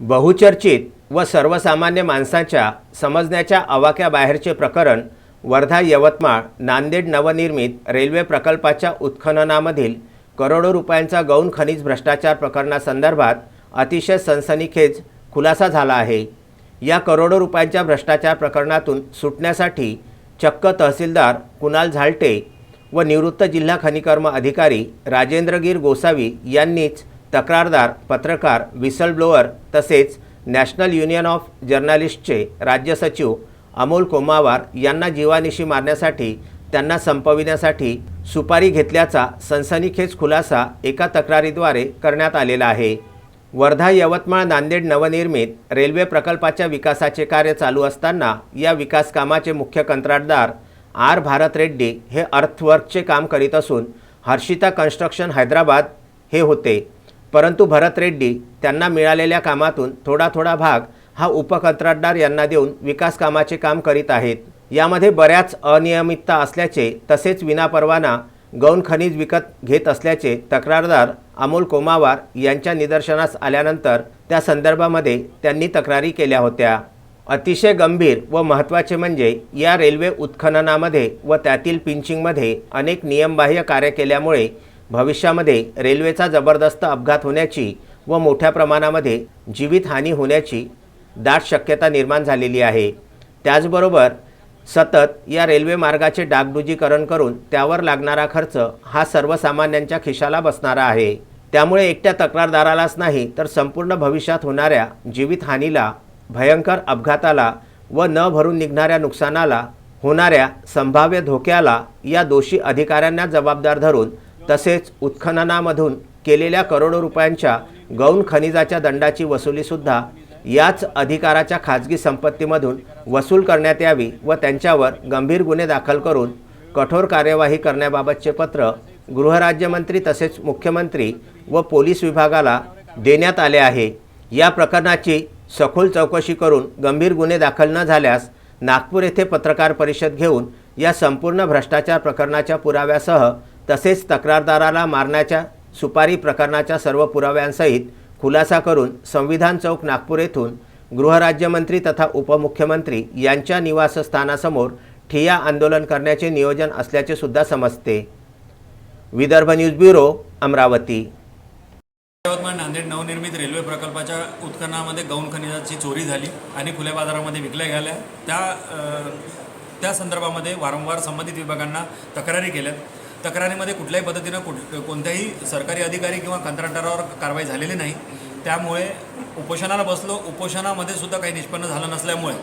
बहुचर्चित व सर्वसामान्य माणसाच्या समजण्याच्या अवाक्याबाहेरचे प्रकरण वर्धा यवतमाळ नांदेड नवनिर्मित रेल्वे प्रकल्पाच्या उत्खननामधील करोडो रुपयांचा गौण खनिज भ्रष्टाचार प्रकरणासंदर्भात अतिशय सनसनीखेज खुलासा झाला आहे. या करोडो रुपयांच्या भ्रष्टाचार प्रकरणातून सुटण्यासाठी चक्क तहसीलदार कुणाल झालटे व निवृत्त जिल्हा खनिकर्म अधिकारी राजेंद्रगीर गोसावी यांनीच तक्रारदार पत्रकार विसल ब्लोअर तसेच नॅशनल युनियन ऑफ जर्नालिस्टचे राज्य सचिव अमोल कोमावार यांना जीवानिशी मारण्यासाठी त्यांना संपविण्यासाठी सुपारी घेतल्याचा सनसनीखेज खुलासा एका तक्रारीद्वारे करण्यात आलेला आहे. वर्धा यवतमाळ नांदेड नवनिर्मित रेल्वे प्रकल्पाच्या विकासाचे कार्य चालू असताना या विकास कामाचे मुख्य कंत्राटदार आर. भारत रेड्डी हे अर्थवर्कचे काम करीत असून हर्षिता कन्स्ट्रक्शन हैदराबाद हे होते. परंतु भरत रेड्डी त्यांना मिळालेल्या कामातून थोडा थोडा भाग हा उपकंत्राटदार यांना देऊन विकास कामाचे काम करीत आहेत. यामध्ये बऱ्याच अनियमितता असल्याचे तसेच विनापरवाना गौण खनिज विकत घेत असल्याचे तक्रारदार अमोल कोमावार यांच्या निदर्शनास आल्यानंतर त्या संदर्भामध्ये त्यांनी तक्रारी केल्या होत्या. अतिशय गंभीर व महत्त्वाचे म्हणजे या रेल्वे उत्खननामध्ये व त्यातील पिंचिंगमध्ये अनेक नियमबाह्य कार्य केल्यामुळे भविष्यामध्ये रेल्वेचा जबरदस्त अपघात होण्याची व मोठ्या प्रमाणामध्ये जीवितहानी होण्याची दाट शक्यता निर्माण झालेली आहे. त्याचबरोबर सतत या रेल्वे मार्गाचे डागडुजीकरण करून त्यावर लागणारा खर्च हा सर्वसामान्यांच्या खिशाला बसणारा आहे. त्यामुळे एकट्या तक्रारदारालाच नाही तर संपूर्ण भविष्यात होणाऱ्या जीवितहानीला भयंकर अपघाताला व न भरून निघणाऱ्या नुकसानाला होणाऱ्या संभाव्य धोक्याला या दोषी अधिकाऱ्यांना जबाबदार धरून तसेच उत्खननामधून केलेल्या करोडो रुपयांच्या गौण खनिजाच्या दंडाची वसुलीसुद्धा याच अधिकाराच्या खाजगी संपत्तीमधून वसूल करण्यात यावी व त्यांच्यावर गंभीर गुन्हे दाखल करून कठोर कार्यवाही करण्याबाबतचे पत्र गृहराज्यमंत्री तसेच मुख्यमंत्री व पोलीस विभागाला देण्यात आले आहे. या प्रकरणाची सखोल चौकशी करून गंभीर गुन्हे दाखल न झाल्यास नागपूर येथे पत्रकार परिषद घेऊन या संपूर्ण भ्रष्टाचार प्रकरणाच्या पुराव्यासह तसेच तक्रारदाराला मारण्याच्या सुपारी प्रकरणाच्या सर्व पुराव्यांसहित खुलासा करून संविधान चौक नागपूर येथून गृहराज्यमंत्री तथा उपमुख्यमंत्री यांच्या निवासस्थानासमोर ठिया आंदोलन करण्याचे नियोजन असल्याचे सुद्धा समजते. Vidarbha news bureau Amravati. Yavatmal Nanded नवनिर्मित रेल्वे प्रकल्पाच्या उत्खननामध्ये गौण खनिजाची चोरी झाली आणि खुल्या बाजारामध्ये विकल्या गेल्या. त्या त्या संदर्भामध्ये वारंवार संबंधित विभागांना तक्रारी केल्यात. तक्रारीमध्ये कुठल्याही पद्धतीनं कुठ कोणत्याही सरकारी अधिकारी किंवा कंत्राटदारावर कारवाई झालेली नाही. त्यामुळे उपोषणाला बसलो. उपोषणामध्ये सुद्धा काही निष्पन्न झालं नसल्यामुळे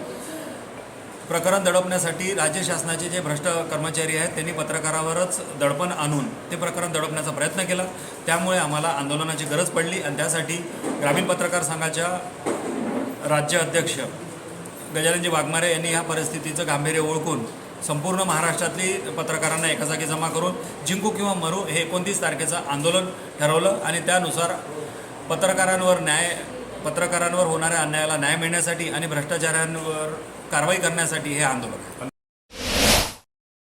प्रकरण दडपण्यासाठी राज्य शासनाचे जे भ्रष्ट कर्मचारी आहेत त्यांनी पत्रकारावरच दडपण आणून ते प्रकरण दडपण्याचा प्रयत्न केला. त्यामुळे आम्हाला आंदोलनाची गरज पडली आणि त्यासाठी ग्रामीण पत्रकार संघाच्या राज्य अध्यक्ष गजाननजी वाघमारे यांनी ह्या परिस्थितीचं गांभीर्य ओळखून संपूर्ण महाराष्ट्रातली पत्रकारांना एका जागी जमा करून जिंकू किंवा मरू हे एकोणतीस तारखेचं आंदोलन ठरवलं आणि त्यानुसार पत्रकारांवर न्याय पत्रकारांवर होणाऱ्या अन्यायाला न्याय मिळण्यासाठी आणि भ्रष्टाचारांवर कारवाई करण्यासाठी हे आंदोलन